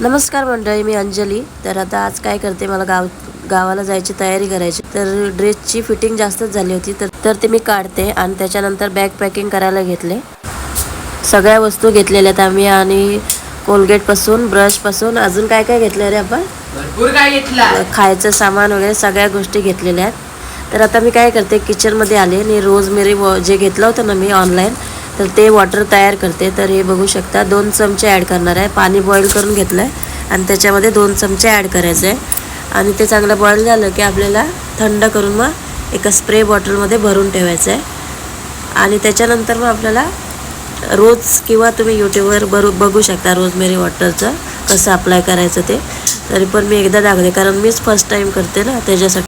नमस्कार मंडळी मी अंजली. तर आता आज काय करते मला गाव गावाला जायची तयारी करायची. तर ड्रेसची फिटिंग जास्तच झाली होती तर तर ते मी काढते आणि त्याच्यानंतर बॅग पॅकिंग करायला घेतले. सगळ्या वस्तू घेतलेल्या आहेत आम्ही आणि कोलगेटपासून ब्रशपासून अजून काय काय घेतलं रे आपण? भरपूर काय घेतला खायचं सामान वगैरे सगळ्या गोष्टी घेतलेल्या आहेत. तर आता मी काय करते किचनमध्ये आले आणि रोजमेरी व जे घेतलं होतं ना मी ऑनलाईन तर ते वॉटर तयार करते. तर हे बघू शकता दोन चमचे ॲड करणार आहे. पाणी बॉईल करून घेतलं आहे आणि त्याच्यामध्ये दोन चमचे ॲड करायचे आहे आणि ते चांगलं बॉईल झालं की आपल्याला थंड करून मग एका स्प्रे बॉटलमध्ये भरून ठेवायचं आहे आणि त्याच्यानंतर मग आपल्याला रोज किंवा तुम्ही यूट्यूबवर बरू बघू शकता रोजमेरी वॉटरचं कसं अप्लाय करायचं ते. तरी पण मी एकदा दाखवते कारण मीच फर्स्ट टाईम करते ना त्याच्यासाठी.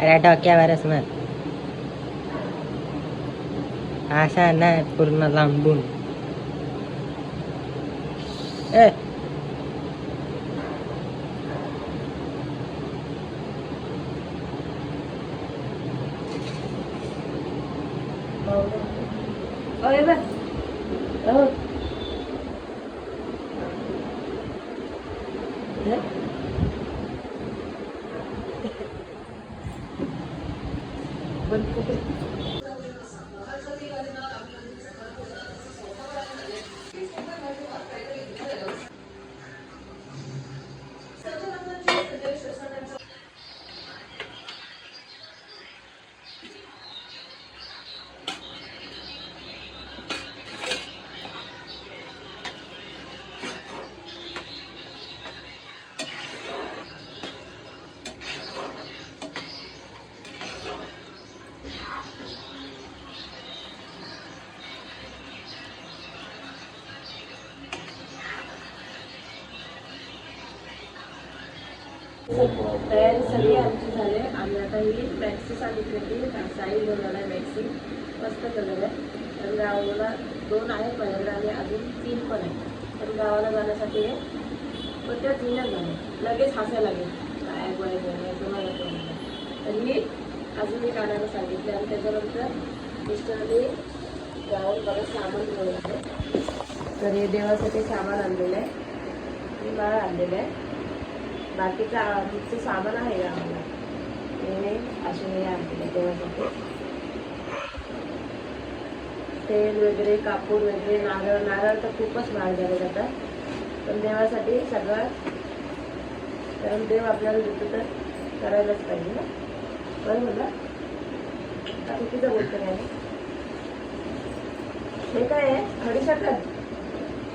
अरे डोक्यावरच मग असा नाही पूर्ण लांबून ए तयारी सगळी आमची झाली. आणि आता ही मॅक्सी सांगितली होती. साई बनवला आहे मॅक्सी मस्त कलर आहे. तर गावाला दोन आहे पहिल्यांदा आणि अजून तीन पण आहे तर गावाला जाण्यासाठी हे पण त्या जुन्या झाले लगेच हसायला लागेल. काय गोळ्या गोळ्या तुम्हाला तर मी अजून एक आणायला सांगितले आणि त्याच्यानंतर मिस्टरने गावात बरं सामान घेऊन तर हे देवासाठी सामान आणलेलं आहे. मी बाळ आणलेलं आहे. बाकीचं आमचं सामान आहे का आम्हाला? हे असे हे आणलेले देवासाठी तेल वगैरे कापूर वगैरे नारळ नारळ तर खूपच महाग झाले जातात पण देवासाठी सगळं कारण देव आपल्याला देतो तर करायलाच पाहिजे ना. बरं ना आता चुकीचं बोलतो नाही हे काय आहे? खडीसाखर?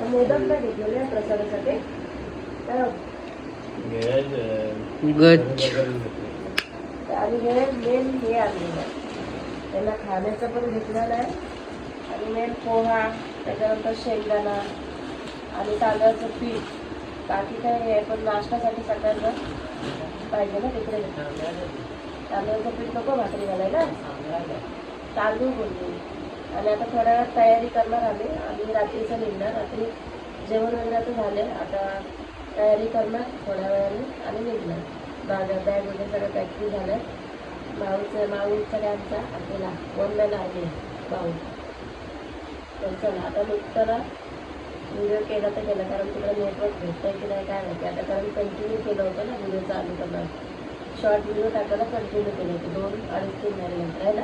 मोदक नाही घेतलेले आहे प्रसादासाठी. तर गच आणि हे मेन हे आणलेलं आहे. त्यांना खाण्याचं पण घेतलेलं आहे आणि मेन पोहा त्याच्यानंतर शेंगदाणा आणि तांदळाचं पीठ. बाकी काय हे पण नाश्त्यासाठी सकाळचं पाहिजे ना तिकडे. तांदळाचं पीठ नको भाकरी घालायला. तांदूळ बोलले. आणि आता थोड्या वेळात तयारी करणार आम्ही. आम्ही रात्रीचं निघणार. रात्री जेवण वगैरे आता झाले आता तयारी करणार थोड्या वेळाने आणि निघणार. बागा बॅग वगैरे सगळं पॅकिंग झालं. माऊचं माऊचा सगळ्यांचा आपल्याला वन आहे भाऊ. तर चला आता निघताना व्हिडिओ केला तर केला कारण तिकडे नेटवर्क भेटतंय की नाही काय माहिती. आता कारण कंटिन्यू केलं होतं ना व्हिडिओ चालू करणार. शॉर्ट व्हिडिओ टाकायला कंटिन्यू केले होते. दोन अडीच तीन महिन्यानंतर आहे ना?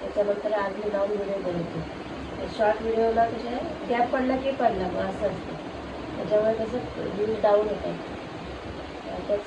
त्याच्यानंतर आज मी लावून व्हिडिओ बनवते. शॉर्ट व्हिडिओला कसे गॅप पडला की पडला मग असं असतं. त्याच्यामुळे कसं बिल डाऊन होतं. तर